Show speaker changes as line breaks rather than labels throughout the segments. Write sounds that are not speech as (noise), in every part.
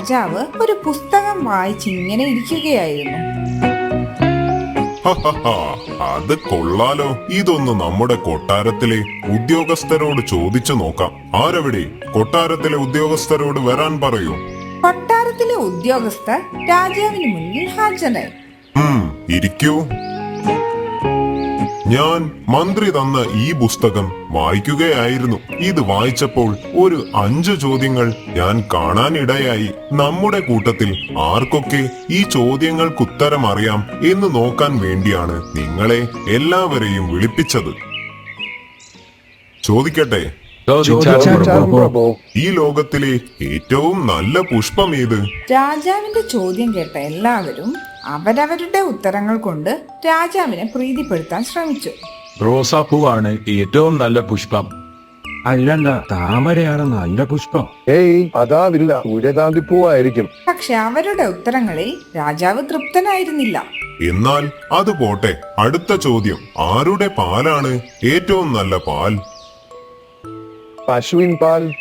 രാജാവ് ഒരു പുസ്തകം വായിച്ച് ഇങ്ങനെ ഇരിക്കുകയായിരുന്നു.
അത് കൊള്ളാലോ. ഇതൊന്ന് നമ്മുടെ കൊട്ടാരത്തിലെ ഉദ്യോഗസ്ഥരോട് ചോദിച്ചു നോക്കാം. ആരവിടെ? കൊട്ടാരത്തിലെ ഉദ്യോഗസ്ഥരോട് വരാൻ പറയൂ.
കൊട്ടാരത്തിലെ ഉദ്യോഗസ്ഥർ രാജാവിന് മുന്നിൽ ഹാജരായി.
ഇരിക്കൂ. ഞാൻ മന്ത്രി തന്ന ഈ പുസ്തകം വായിക്കുകയായിരുന്നു. ഇത് വായിച്ചപ്പോൾ ഒരു അഞ്ച് ചോദ്യങ്ങൾ ഞാൻ കാണാനിടയായി. നമ്മുടെ കൂട്ടത്തിൽ ആർക്കൊക്കെ ഈ ചോദ്യങ്ങൾക്കുത്തരം അറിയാം എന്ന് നോക്കാൻ വേണ്ടിയാണ് നിങ്ങളെ എല്ലാവരെയും വിളിപ്പിച്ചത്. ചോദിക്കട്ടെ? ഈ ലോകത്തിലെ ഏറ്റവും നല്ല പുഷ്പം ഏത്?
രാജാവിന്റെ ചോദ്യം കേട്ട എല്ലാവരും അവരവരുടെ ഉത്തരങ്ങൾ കൊണ്ട് രാജാവിനെ പ്രീതിപ്പെടുത്താൻ ശ്രമിച്ചു.
റോസാപ്പൂവാണ് ഏറ്റവും നല്ല പുഷ്പം.
അല്ലല്ല താമരയാണ് നല്ല പുഷ്പം.
ഏയ് അതാവില്ല. സൂര്യകാന്തിപ്പൂവായിരിക്കും.
പക്ഷെ അവരുടെ ഉത്തരങ്ങളിൽ രാജാവ് തൃപ്തനായിരുന്നില്ല.
എന്നാൽ അത് പോട്ടെ. അടുത്ത ചോദ്യം. ആരുടെ പാലാണ് ഏറ്റവും നല്ല പാൽ?
പശുവിൻ പാൽ.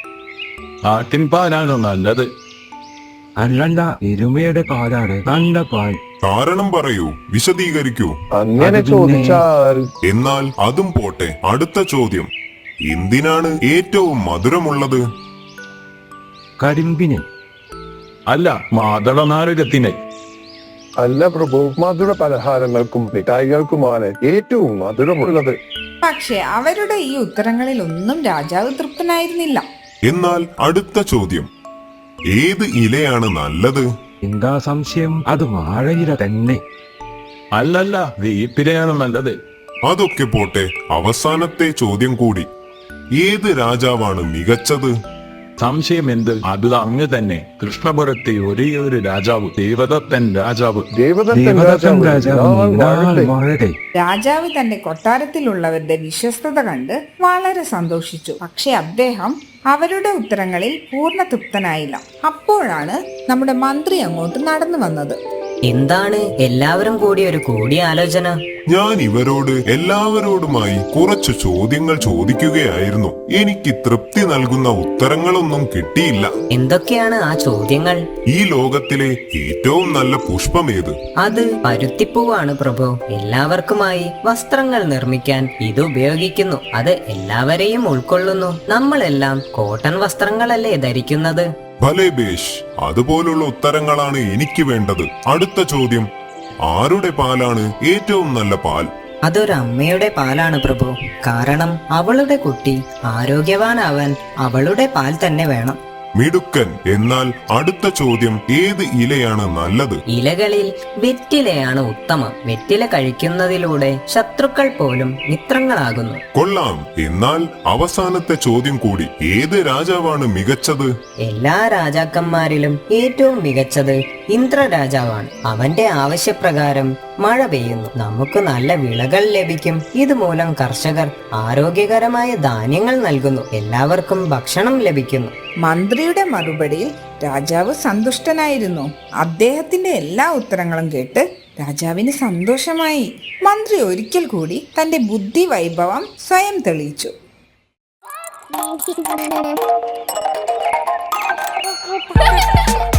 ആട്ടിൻ പാലാണ് നല്ലത്.
അല്ലല്ല എരുമയുടെ പാലാണ് നല്ല പാൽ.
കാരണം പറയൂ വിശദീകരിക്കൂ.
അങ്ങനെ ചോദിച്ചാൽ
എന്നാൽ അതും പോട്ടെ അടുത്ത ചോദ്യം. എന്തിനാണ് ഏറ്റവും മധുരമുള്ളത്?
കരിമ്പിന്.
അല്ല മാതളനാരകത്തിന്.
അല്ല പ്രഭു മധുര പലഹാരങ്ങൾക്കും മിഠായികൾക്കുമാണ് ഏറ്റവും മധുരമുള്ളത്.
പക്ഷെ അവരുടെ ഈ ഉത്തരങ്ങളിൽ ഒന്നും രാജാവ് തൃപ്തനായിരുന്നില്ല.
എന്നാൽ അടുത്ത ചോദ്യം. ഏത് ഇലയാണ് നല്ലത്?
എന്താ സംശയം? അത് വാഴയില തന്നെ.
അല്ലല്ല വേപ്പിലയാണ് നല്ലത്.
അതൊക്കെ പോട്ടെ അവസാനത്തെ ചോദ്യം കൂടി. ഏത് രാജാവാണ് മികച്ചത്?
സംശയം എന്ത് അത് അങ്ങ് തന്നെ. കൃഷ്ണപുരത്തെ ഒരേ ഒരു രാജാവ് ദേവദത്തൻ രാജാവ്.
ദേവദത്തൻ രാജാവ്. നാൾ. വാഴട്ടെ.
രാജാവ് തന്റെ കൊട്ടാരത്തിലുള്ളവരുടെ വിശ്വസ്തത കണ്ട് വളരെ സന്തോഷിച്ചു. പക്ഷെ അദ്ദേഹം അവരുടെ ഉത്തരങ്ങളിൽ പൂർണ തൃപ്തനായില്ല. അപ്പോഴാണ് നമ്മുടെ മന്ത്രി അങ്ങോട്ട് നടന്നു വന്നത്.
എന്താണ് എല്ലാവരും കൂടി ഒരു കൂടിയാലോചന
ഞാൻ ഇവരോട് എല്ലാവരോടുമായി കുറച്ച് ചോദ്യങ്ങൾ ചോദിക്കുകയായിരുന്നു. എനിക്ക് തൃപ്തി നൽകുന്ന ഉത്തരങ്ങളൊന്നും കിട്ടിയില്ല.
എന്തൊക്കെയാണ് ആ ചോദ്യങ്ങൾ?
ഈ ലോകത്തിലെ ഏറ്റവും നല്ല പുഷ്പം ഏത്?
അത് പരുത്തിപ്പൂവാണ് പ്രഭു. എല്ലാവർക്കുമായി വസ്ത്രങ്ങൾ നിർമ്മിക്കാൻ ഇത് ഉപയോഗിക്കുന്നു. അത് എല്ലാവരെയും ഉൾക്കൊള്ളുന്നു. നമ്മളെല്ലാം കോട്ടൺ വസ്ത്രങ്ങളല്ലേ ധരിക്കുന്നത്?
ഭലേ ബേഷ് അതുപോലുള്ള ഉത്തരങ്ങളാണ് എനിക്ക് വേണ്ടത്. അടുത്ത ചോദ്യം ആരുടെ പാലാണ് ഏറ്റവും നല്ല പാൽ?
അതൊരു അമ്മയുടെ പാലാണ് പ്രഭു. കാരണം അവളുടെ കുട്ടി ആരോഗ്യവാനാവാൻ അവളുടെ പാൽ തന്നെ വേണം.
മിടുക്കൻ. എന്നാൽ അടുത്ത ചോദ്യം ഏത് ഇലയാണ് നല്ലത്?
ഇലകളിൽ വെറ്റിലയാണ് ഉത്തമം. വെറ്റില കഴിക്കുന്നതിലൂടെ ശത്രുക്കൾ പോലും മിത്രങ്ങളാകുന്നു.
കൊള്ളാം. എന്നാൽ അവസാനത്തെ ചോദ്യം കൂടി. ഏത് രാജാവാണ് മികച്ചത്?
എല്ലാ രാജാക്കന്മാരിലും ഏറ്റവും മികച്ചത് ഇന്ദ്ര രാജാവാണ് അവന്റെ ആവശ്യപ്രകാരം മഴ പെയ്യുന്നു. നമുക്ക് നല്ല വിളകൾ ലഭിക്കും. ഇതുമൂലം കർഷകർ ആരോഗ്യകരമായ ധാന്യങ്ങൾ നൽകുന്നു. എല്ലാവർക്കും ഭക്ഷണം ലഭിക്കുന്നു.
മന്ത്രിയുടെ മറുപടിയിൽ രാജാവ് സന്തുഷ്ടനായിരുന്നു. അദ്ദേഹത്തിന്റെ എല്ലാ ഉത്തരങ്ങളും കേട്ട് രാജാവിന് സന്തോഷമായി. മന്ത്രി ഒരിക്കൽ കൂടി തന്റെ ബുദ്ധി വൈഭവം സ്വയം തെളിയിച്ചു.
അയ്യോ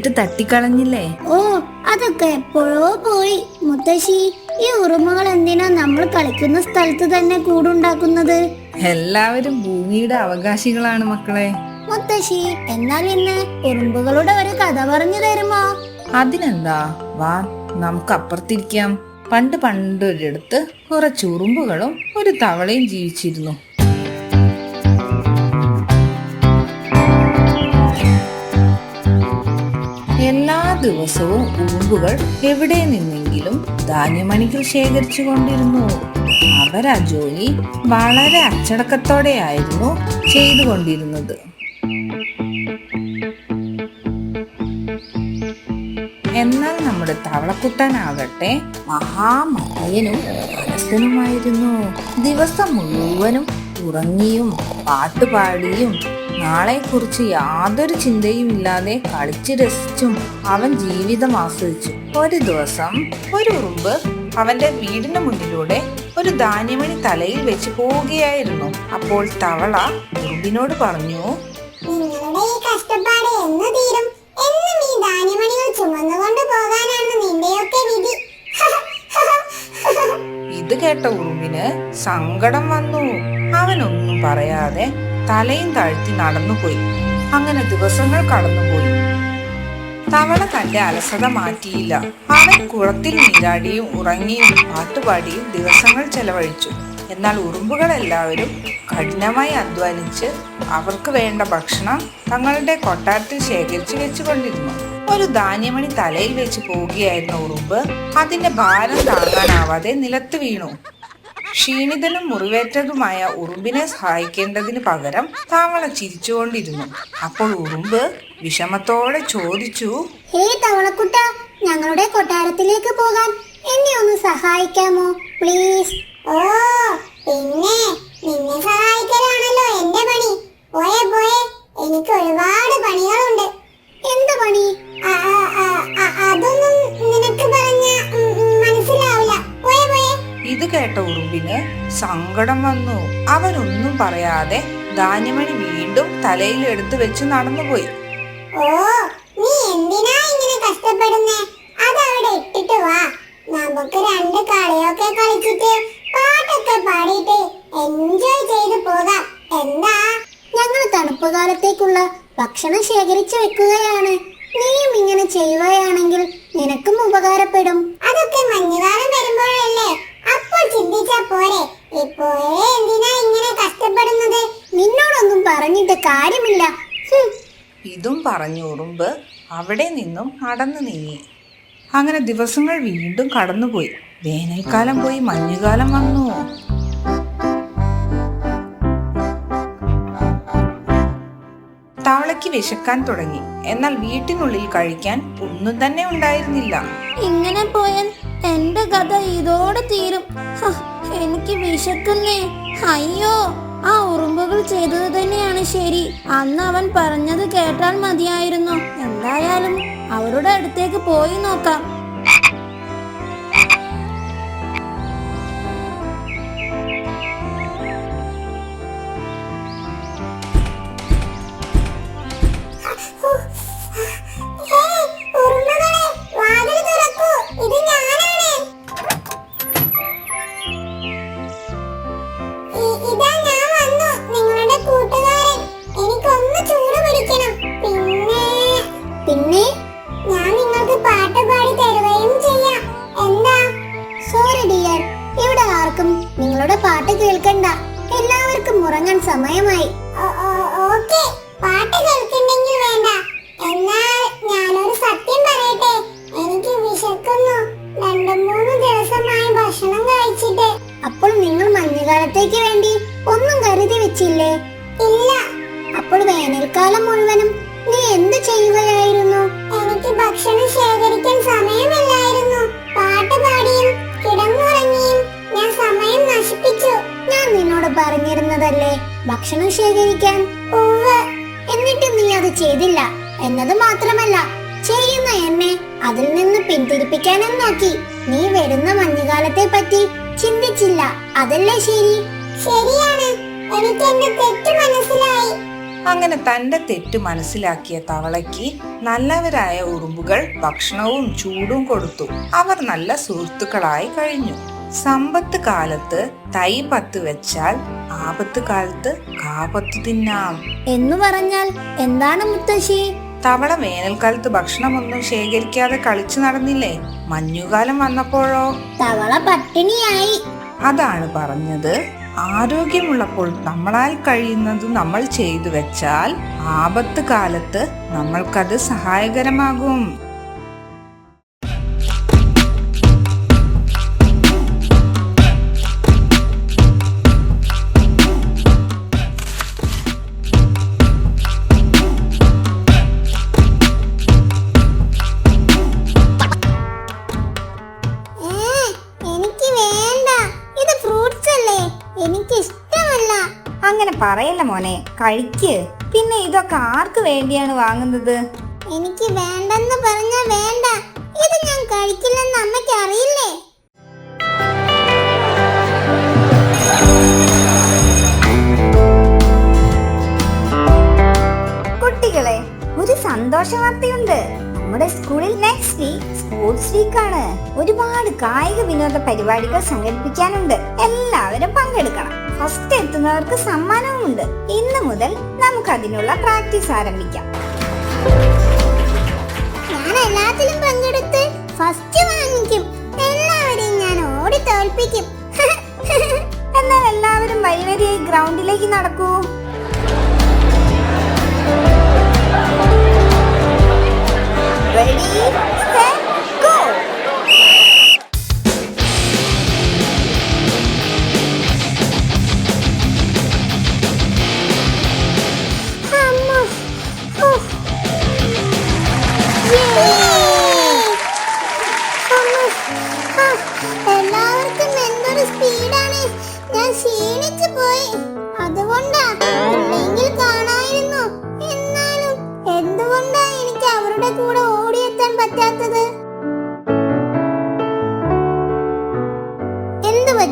എന്നിട്ട് തട്ടിക്കളഞ്ഞില്ലേ?
ഓ അതൊക്കെ എപ്പോഴോ പോയി. മുത്തശ്ശി ഈ ഉറുമകൾ എന്തിനാ നമ്മൾ കളിക്കുന്ന സ്ഥലത്ത് തന്നെ കൂടുണ്ടാക്കുന്നത്?
എല്ലാവരും ഭൂമിയുടെ അവകാശികളാണ് മക്കളെ.
മുത്തശ്ശി എന്നാൽ ഇന്ന് ഉറുമ്പുകളുടെ ഒരു കഥ പറഞ്ഞു തരുമോ?
അതിനെന്താ? വാ നമുക്ക് അപ്പുറത്തിരിക്കാം പണ്ട് പണ്ടൊരിടത്ത് കുറച്ച് ഉറുമ്പുകളും ഒരു തവളയും ജീവിച്ചിരുന്നു. ദിവസവും ഉറുമ്പുകൾ എവിടെ നിന്നെങ്കിലും ധാന്യമണികൾ ശേഖരിച്ചു കൊണ്ടിരുന്നു. അവർ ആ ജോലി വളരെ അച്ചടക്കത്തോടെയായിരുന്നു ചെയ്തുകൊണ്ടിരുന്നത് എന്നാൽ നമ്മുടെ തവളക്കുട്ടനാകട്ടെ മഹാമായനും ദിവസം മുഴുവനും ഉറങ്ങിയും പാട്ടുപാടിയും നാളെക്കുറിച്ച് യാതൊരു ചിന്തയും ഇല്ലാതെ കളിച്ച് രസിച്ചും അവൻ ജീവിതം ആസ്വദിച്ചു. ഒരു ദിവസം ഒരു ഉറുമ്പ് അവന്റെ വീടിന് മുന്നിലൂടെ ഒരു ധാന്യമണി തലയിൽ വെച്ച് പോവുകയായിരുന്നു. അപ്പോൾ തവള ഉറുമ്പിനോട് പറഞ്ഞു
നിങ്ങളുടെ ഈ കഷ്ടപ്പാട് എന്ന് തീരും. എന്നും ഈ ധാന്യമണികൾ ചുമന്നുകൊണ്ട് പോകാനാണ് നിന്റെയൊക്കെ വിധി.
ഇത് കേട്ട ഉറുമ്പിന് സങ്കടം വന്നു. അവനൊന്നും പറയാതെ തലയും താഴ്ത്തി നടന്നുപോയി. അങ്ങനെ ദിവസങ്ങൾ കടന്നുപോയി. തവള തന്റെ അലസത മാറ്റിയില്ല. അവൻ കുളത്തിൽ നീരാടിയും ഉറങ്ങിയും പാട്ടുപാടിയും ദിവസങ്ങൾ ചെലവഴിച്ചു. എന്നാൽ ഉറുമ്പുകളെല്ലാവരും കഠിനമായി അധ്വാനിച്ച് അവർക്ക് വേണ്ട ഭക്ഷണം തങ്ങളുടെ കൊട്ടാരത്തിൽ ശേഖരിച്ചു വെച്ചുകൊണ്ടിരുന്നു. ഒരു ധാന്യമണി തലയിൽ വെച്ച് പോവുകയായിരുന്ന ഉറുമ്പ് അതിന്റെ ഭാരം താങ്ങാനാവാതെ നിലത്ത് വീണു. ക്ഷീണിതനും മുറിവേറ്റതുമായ ഉറുമ്പിനെ സഹായിക്കേണ്ടതിന് പകരം താവള ചിരിച്ചുകൊണ്ടിരുന്നു. അപ്പോൾ ഉറുമ്പ് വിഷമത്തോടെ ചോദിച്ചു
ഹേ തവളക്കുട്ട ഞങ്ങളുടെ കൊട്ടാരത്തിലേക്ക് പോകാൻ എന്നെ ഒന്ന് സഹായിക്കാമോ? പ്ലീസ് ഓ പിന്നെ നിന്നെ സഹായിക്കലാണല്ലോ എന്റെ പണി. പോയെ പോയെ. എനിക്ക് ഒരുപാട് പണികളുണ്ട്. എന്ത് പണി? അതൊന്നും നിനക്ക് പറഞ്ഞ
ഇത് കേട്ട ഉറുമ്പിന് സങ്കടം വന്നു. അവനൊന്നും പറയാതെ ധാന്യമണി വീണ്ടും തലയിൽ എടുത്തു വെച്ച് നടന്നുപോയി.
ഓ നീ എന്തിനാ ഇങ്ങനെ കഷ്ടപ്പെടുന്നേ? അതവിടെ ഇട്ടിട്ട് വാ. നമുക്ക് രണ്ട് കളിയൊക്കെ കളിച്ചിട്ട് പാട്ടൊക്കെ പാടിയിട്ട് എൻജോയ് ചെയ്ത് പോകാം. എന്താ? ഞങ്ങൾ തണുപ്പ് കാലത്തേക്കുള്ള ഭക്ഷണം ശേഖരിച്ചു വെക്കുകയാണ്. നീയും ഇങ്ങനെ ചെയ്യുകയാണെങ്കിൽ നിനക്കും ഉപകാരപ്പെടും. അതൊക്കെ മഞ്ഞുകാലം വരുമ്പോഴല്ലേ? അപ്പോൾ ചിന്തിച്ചാ പോരെ. ഇപ്പോഴേ എന്തിനാ ഇങ്ങനെ കഷ്ടപ്പെടുന്നത്? നിന്നോടൊന്നും പറഞ്ഞിട്ട് കാര്യമില്ല.
ഇതും പറഞ്ഞു ഉറുമ്പ് അവിടെ നിന്നും നടന്നു നീങ്ങി. അങ്ങനെ ദിവസങ്ങൾ വീണ്ടും കടന്നുപോയി. വേനൽക്കാലം പോയി മഞ്ഞുകാലം വന്നു. തവളയ്ക്ക് വിശക്കാൻ തുടങ്ങി. എന്നാൽ വീട്ടിനുള്ളിൽ കഴിക്കാൻ ഒന്നും തന്നെ ഉണ്ടായിരുന്നില്ല.
ഇങ്ങനെ പോയാൽ എന്റെ കഥ ഇതോടെ തീരും. എനിക്ക് വിശക്കുന്നേ. അയ്യോ ആ ഉറുമ്പുകൾ ചെയ്തത് തന്നെയാണ് ശരി. അന്ന് അവൻ പറഞ്ഞത് കേട്ടാൽ മതിയായിരുന്നു. എന്തായാലും അവരുടെ അടുത്തേക്ക് പോയി നോക്കാം.
ഭക്ഷണം ശേഖരിക്കാൻ? എന്നിട്ട് നീ അത് ചെയ്തില്ല. എന്നത് മാത്രമല്ല ചെയ്യുന്ന എന്നെ അതിൽ നിന്ന് പിന്തിരിപ്പിക്കാനും നോക്കി നീ വരുന്ന മഞ്ഞുകാലത്തെ പറ്റി ചിന്തിച്ചില്ല. അതല്ലേ ശരി? ശരിയാണ്. എനിക്ക് എന്റെ തെറ്റ് മനസ്സിലായി.
അങ്ങനെ തന്റെ തെറ്റ് മനസ്സിലാക്കിയ തവളയ്ക്ക് നല്ലവരായ ഉറുമ്പുകൾ ഭക്ഷണവും ചൂടും കൊടുത്തു. അവർ നല്ല സുഹൃത്തുക്കളായി കഴിഞ്ഞു. സമ്പത്ത് കാലത്ത് തൈ പത്ത് വെച്ചാൽ ആപത്ത് കാലത്ത് കാപത്ത് തിന്നാം.
എന്ന് പറഞ്ഞാൽ എന്താണ് മുത്തശ്ശി?
തവള വേനൽക്കാലത്ത് ഭക്ഷണമൊന്നും ശേഖരിക്കാതെ കളിച്ചു നടന്നില്ലേ? മഞ്ഞുകാലം വന്നപ്പോഴോ?
തവള പട്ടിണിയായി.
അതാണ് പറഞ്ഞത്. ആരോഗ്യമുള്ളപ്പോൾ നമ്മളാൽ കഴിയുന്നത് നമ്മൾ ചെയ്തു വെച്ചാൽ ആപത്ത് കാലത്ത് നമ്മൾക്കത് സഹായകരമാകും.
മോനെ കഴിക്ക്. പിന്നെ ഇതൊക്കെ ആർക്ക് വേണ്ടിയാണ് വാങ്ങുന്നത്?
എനിക്ക് വേണ്ടെന്ന് പറഞ്ഞാ വേണ്ട. ഇത് ഞാൻ കഴിക്കില്ലെന്ന് അമ്മയ്ക്ക് അറിയില്ലേ?
കുട്ടികളെ ഒരു സന്തോഷ വാർത്തയുണ്ട്. നമ്മുടെ സ്കൂളിൽ നെക്സ്റ്റ് വീക്ക് സ്പോർട്സ് വീക്ക് ആണ്. ഒരുപാട് കായിക വിനോദ പരിപാടികൾ സംഘടിപ്പിക്കാനുണ്ട്. എല്ലാവരും പങ്കെടുക്കണം. ഫസ്റ്റ് എത്തുന്നവർക്ക് സമ്മാനവുമുണ്ട്. ഇന്ന് മുതൽ നമുക്ക് അതിനുള്ള പ്രാക്ടീസ് ആരംഭിക്കാം.
ഞാൻ എല്ലാത്തിലും പങ്കെടുത്ത് ഫസ്റ്റ് വാങ്ങിക്കും. എല്ലാവരെയും ഞാൻ ഓടി തോൽപ്പിക്കും. (laughs)
എന്നാൽ എല്ലാവരും വഴിവരിയായി ഗ്രൗണ്ടിലേക്ക് നടക്കൂ. Ready, set,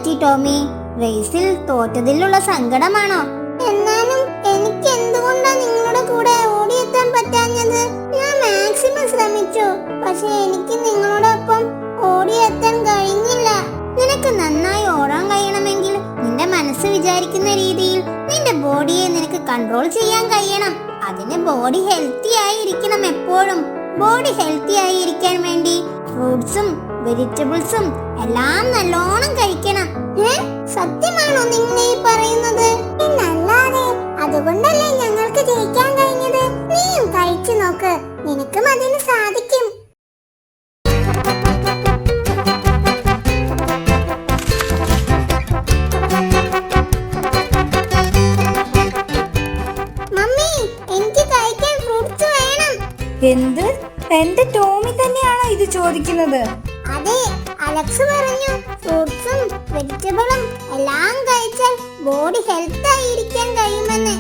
പറ്റി ടോമി? റേസിൽ തോറ്റതിലുള്ള സങ്കടമാണോ? എന്നാലും എനിക്ക് എന്തുകൊണ്ടാ നിങ്ങളുടെ കൂടെ ഓടിയെത്താൻ പറ്റാഞ്ഞത്? ഞാൻ മാക്സിമം ശ്രമിച്ചു പക്ഷെ എനിക്ക് നിങ്ങളോടൊപ്പം ഓടിയെത്താൻ കഴിഞ്ഞില്ല. നിനക്ക് നന്നായി ഓടാൻ കഴിയണമെങ്കിൽ നിന്റെ മനസ്സ് വിചാരിക്കുന്ന രീതിയിൽ നിന്റെ ബോഡിയെ നിനക്ക് കൺട്രോൾ ചെയ്യാൻ കഴിയണം. അതിന് ബോഡി ഹെൽത്തി ആയിരിക്കണം എപ്പോഴും. ബോഡി ഹെൽത്തി ആയിരിക്കാൻ വേണ്ടി ഫ്രൂട്ട്സും വെജിറ്റബിൾസും എല്ലാം നല്ലോണം കഴിക്കണം. സത്യമാണോ നിങ്ങൾ ഈ പറയുന്നത്? പിന്നല്ലാതെ അതുകൊണ്ടല്ലേ ഞങ്ങൾക്ക് ജയിക്കാൻ കഴിഞ്ഞത്? നീയും കഴിച്ചു നോക്ക്. നിനക്കും അതിന് സാധിക്കും.
എന്ത്? എന്റെ ടോമി തന്നെയാണോ ഇത് ചോദിക്കുന്നത്?
അലക്സ് പറഞ്ഞു. ഫ്രൂട്ട്സും വെജിറ്റബിളും എല്ലാം കഴിച്ചാൽ ബോഡി ഹെൽത്ത് ആയിരിക്കാൻ കഴിയുമെന്ന്.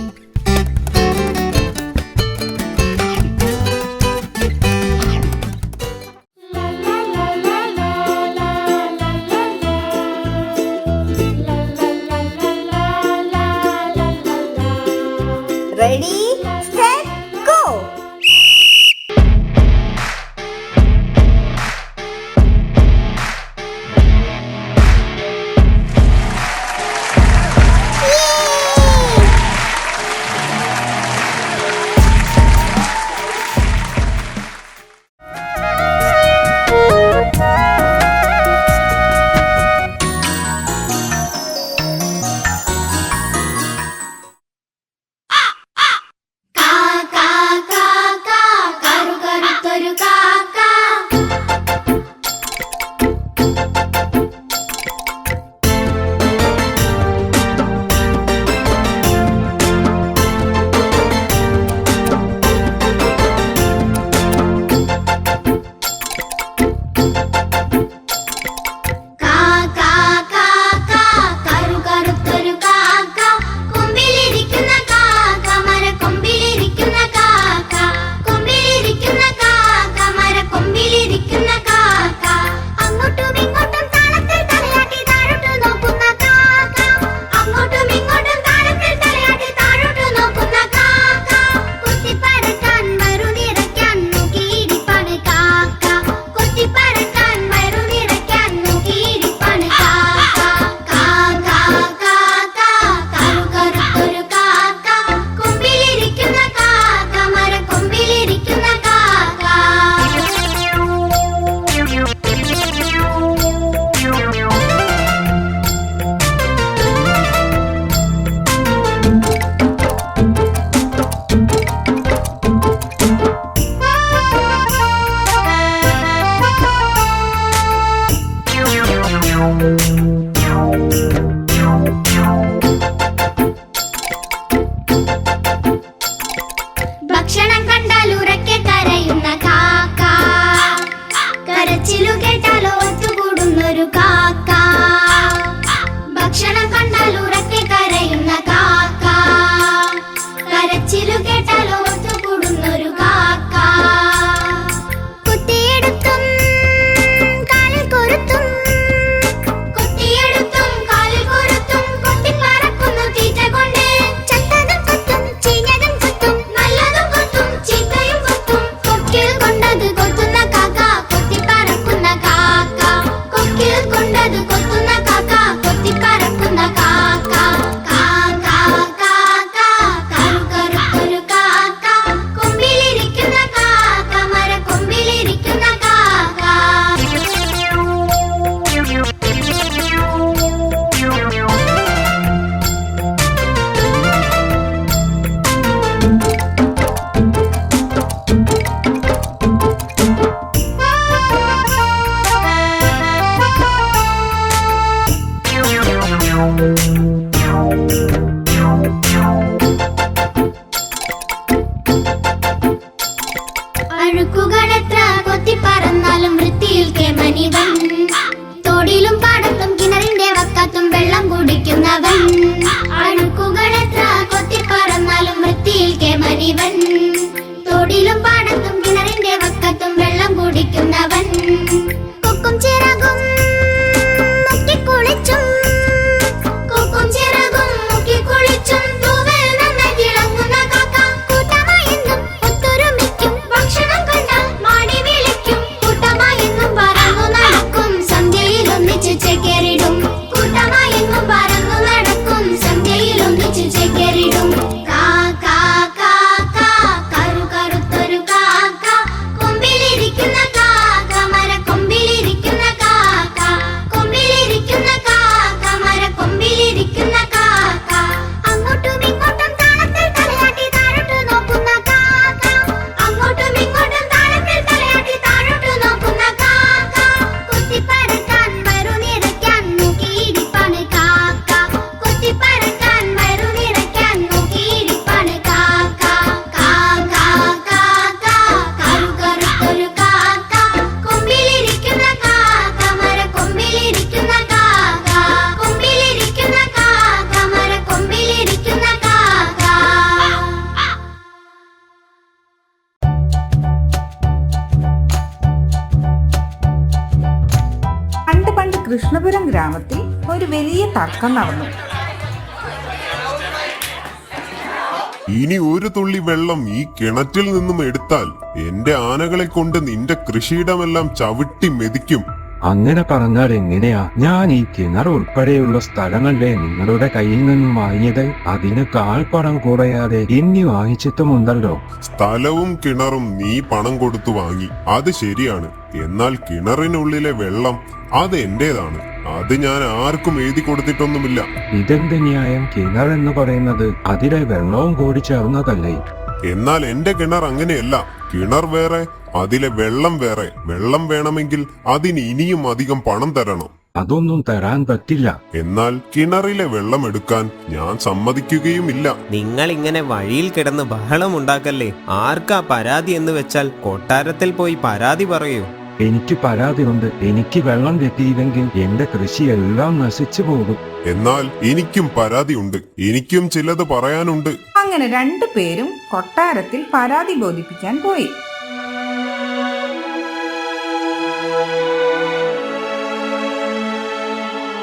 ഇനി ഒരു തുള്ളി വെള്ളം ഈ കിണറ്റിൽ നിന്നും എടുത്താൽ എന്റെ ആനകളെ കൊണ്ട് നിന്റെ കൃഷിയിടമെല്ലാം ചവിട്ടി മെതിക്കും.
അങ്ങനെ പറഞ്ഞാൽ എങ്ങനെയാ? ഞാൻ ഈ കിണർ ഉൾപ്പെടെയുള്ള സ്ഥലങ്ങളിലെ നിങ്ങളുടെ കയ്യിൽ നിന്നും വാങ്ങിയത് അതിന് കാൽപ്പണം കുറയാതെ ഇനി വാങ്ങിച്ചിട്ടുമുണ്ടല്ലോ.
സ്ഥലവും കിണറും നീ പണം കൊടുത്തു വാങ്ങി. അത് ശരിയാണ്. എന്നാൽ കിണറിനുള്ളിലെ വെള്ളം അത് എന്റേതാണ്. അത് ഞാൻ ആർക്കും എഴുതി കൊടുത്തിട്ടൊന്നുമില്ല.
ഇതെന്ത് ന്യായം? കിണർ എന്ന് പറയുന്നത് അതിലെ വെള്ളവും കൂടി ചേർന്നതല്ലേ?
എന്നാൽ എന്റെ കിണർ അങ്ങനെയല്ല. കിണർ വേറെ അതിലെ വെള്ളം വേറെ. വെള്ളം വേണമെങ്കിൽ അതിന് ഇനിയും അധികം പണം തരണം.
അതൊന്നും തരാൻ പറ്റില്ല.
എന്നാൽ കിണറിലെ വെള്ളം എടുക്കാൻ ഞാൻ സമ്മതിക്കുകയുമില്ല.
നിങ്ങൾ ഇങ്ങനെ വഴിയിൽ കിടന്ന് ബഹളം ഉണ്ടാക്കല്ലേ? ആർക്കാ പരാതി എന്ന് വെച്ചാൽ കൊട്ടാരത്തിൽ പോയി പരാതി പറയൂ.
എനിക്ക് പരാതി ഉണ്ട് എനിക്ക് വെള്ളം കിട്ടിയില്ലെങ്കിൽ എന്റെ കൃഷിയെല്ലാം നശിച്ചു പോകും.
എന്നാൽ എനിക്കും പരാതി ഉണ്ട് എനിക്കും ചിലത് പറയാനുണ്ട്.
അങ്ങനെ രണ്ടു പേരും കൊട്ടാരത്തിൽ പരാതി ബോധിപ്പിക്കാൻ പോയി.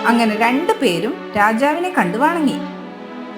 അങ്ങനെ രണ്ടു പേരും രാജാവിനെ കണ്ടു വണങ്ങി.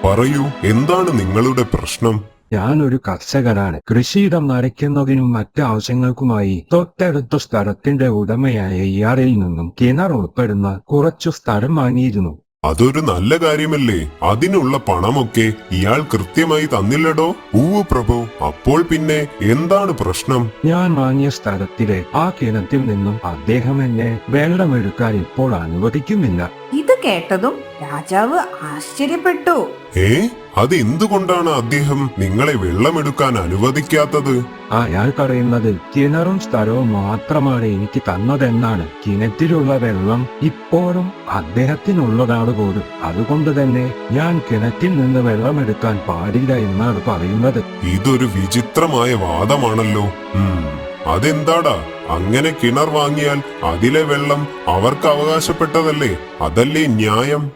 പറയൂ എന്താണ് നിങ്ങളുടെ പ്രശ്നം?
ഞാൻ ഒരു കർഷകനാണ്. കൃഷിയിടം നരയ്ക്കുന്നതിനും മറ്റു ആവശ്യങ്ങൾക്കുമായി തൊട്ടടുത്ത സ്ഥലത്തിന്റെ ഉടമയായ ഇയാളിൽ നിന്നും കിണർ ഉൾപ്പെടുന്ന കുറച്ചു സ്ഥലം വാങ്ങിയിരുന്നു.
അതൊരു നല്ല കാര്യമല്ലേ? അതിനുള്ള പണമൊക്കെ ഇയാൾ കൃത്യമായി തന്നില്ലടോ? ഊവ് പ്രഭു അപ്പോൾ പിന്നെ എന്താണ് പ്രശ്നം?
ഞാൻ വാങ്ങിയ സ്ഥലത്തിലെ ആ കിണറ്റിൽ നിന്നും അദ്ദേഹം എന്നെ വെള്ളമെടുക്കാൻ ഇപ്പോൾ അനുവദിക്കുന്നില്ല.
ഇത് കേട്ടതും രാജാവ് ആശ്ചര്യപ്പെട്ടു.
ഏ? അത് എന്തുകൊണ്ടാണ് അദ്ദേഹം നിങ്ങളെ വെള്ളമെടുക്കാൻ അനുവദിക്കാത്തത്?
അയാൾ പറയുന്നത് കിണറും സ്ഥലവും മാത്രമാണ് എനിക്ക് തന്നതെന്നാണ്. കിണറ്റിലുള്ള വെള്ളം ഇപ്പോഴും അദ്ദേഹത്തിനുള്ളതാണ് പോലും. അതുകൊണ്ട് തന്നെ ഞാൻ കിണറ്റിൽ നിന്ന് വെള്ളമെടുക്കാൻ പാടില്ല എന്നാണ് പറയുന്നത്.
ഇതൊരു വിചിത്രമായ വാദമാണല്ലോ. ഉം, അതെന്താടാ? അങ്ങനെ കിണർ വാങ്ങിയാൽ അതിലെ വെള്ളം അവർക്ക് അവകാശപ്പെട്ടതല്ലേ? അതല്ലേ ന്യായം?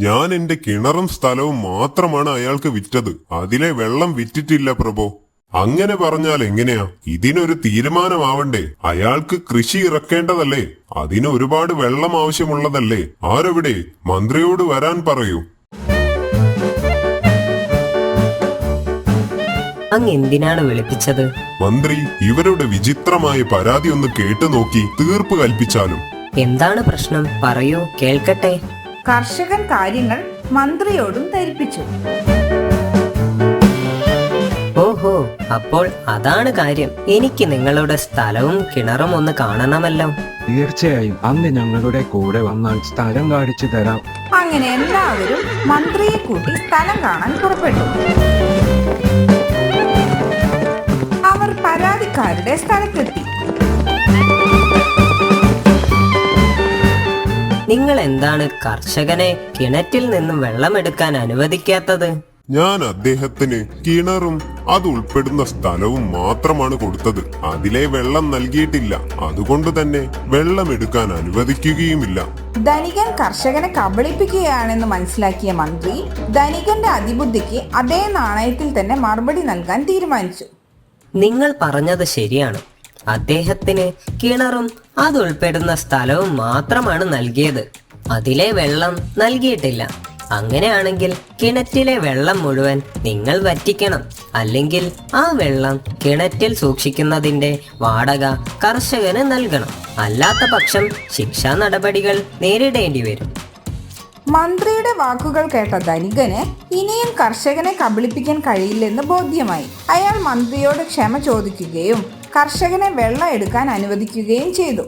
ഞാൻ എന്റെ കിണറും സ്ഥലവും മാത്രമാണ് അയാൾക്ക് വിറ്റത്. അതിലെ വെള്ളം വിറ്റിട്ടില്ല പ്രഭോ. അങ്ങനെ പറഞ്ഞാൽ എങ്ങനെയാ? ഇതിനൊരു തീരുമാനമാവണ്ടേ? അയാൾക്ക് കൃഷി ഇറക്കേണ്ടതല്ലേ? അതിന് ഒരുപാട് വെള്ളം ആവശ്യമുള്ളതല്ലേ? ആരെവിടെ? മന്ത്രിയോട് വരാൻ പറയൂ.
അങ്ങ് എന്തിനാണ് വിളിപ്പിച്ചത്?
മന്ത്രി ഇവരുടെ വിചിത്രമായ പരാതി ഒന്ന് കേട്ടു നോക്കി തീർപ്പ് കൽപ്പിച്ചാലും.
എന്താണ് പ്രശ്നം? പറയൂ കേൾക്കട്ടെ.
കർഷകൻ കാര്യങ്ങൾ മന്ത്രിയോടും ധരിപ്പിച്ചു.
ഓഹോ അപ്പോൾ അതാണ് കാര്യം. എനിക്ക് നിങ്ങളുടെ സ്ഥലവും കിണറും ഒന്ന് കാണണമല്ലോ.
തീർച്ചയായും അന്ന് ഞങ്ങളുടെ കൂടെ വന്നാൽ സ്ഥലം കാണിച്ചു തരാം.
അങ്ങനെ എല്ലാവരും മന്ത്രിയെ കൂട്ടി സ്ഥലം കാണാൻ പുറപ്പെട്ടു. പരാതിക്കാരുടെ സ്ഥലത്തെത്തി.
നിങ്ങൾ എന്താണ് കർഷകനെ കിണറ്റിൽ നിന്നും വെള്ളമെടുക്കാൻ അനുവദിക്കാത്തത്?
ഞാൻ അദ്ദേഹത്തിന് കിണറും അത് ഉൾപ്പെടുന്ന സ്ഥലവും മാത്രമാണ് കൊടുത്തത്. അതിലെ വെള്ളം നൽകിയിട്ടില്ല. അതുകൊണ്ട് തന്നെ വെള്ളം എടുക്കാൻ അനുവദിക്കുകയുമില്ല.
ധനികൻ കർഷകനെ കബളിപ്പിക്കുകയാണെന്ന് മനസ്സിലാക്കിയ മന്ത്രി ധനികന്റെ അതിബുദ്ധിക്ക് അതേ നാണയത്തിൽ തന്നെ മറുപടി നൽകാൻ തീരുമാനിച്ചു.
നിങ്ങൾ പറഞ്ഞത് ശരിയാണ്. അദ്ദേഹത്തിന് കിണറും അതുൾപ്പെടുന്ന സ്ഥലവും മാത്രമാണ് നൽകിയത്. അതിലെ വെള്ളം നൽകിയിട്ടില്ല. അങ്ങനെയാണെങ്കിൽ കിണറ്റിലെ വെള്ളം മുഴുവൻ നിങ്ങൾ വറ്റിക്കണം. അല്ലെങ്കിൽ ആ വെള്ളം കിണറ്റിൽ സൂക്ഷിക്കുന്നതിന്റെ വാടക കർഷകന് നൽകണം. അല്ലാത്ത പക്ഷം ശിക്ഷാ നടപടികൾ നേരിടേണ്ടി വരും.
മന്ത്രിയുടെ വാക്കുകൾ കേട്ട ധനികന് ഇനിയും കർഷകനെ കബളിപ്പിക്കാൻ കഴിയില്ലെന്ന് ബോധ്യമായി. അയാൾ മന്ത്രിയോട് ക്ഷമ ചോദിക്കുകയും കർഷകനെ വെള്ളം എടുക്കാൻ അനുവദിക്കുകയും ചെയ്തു.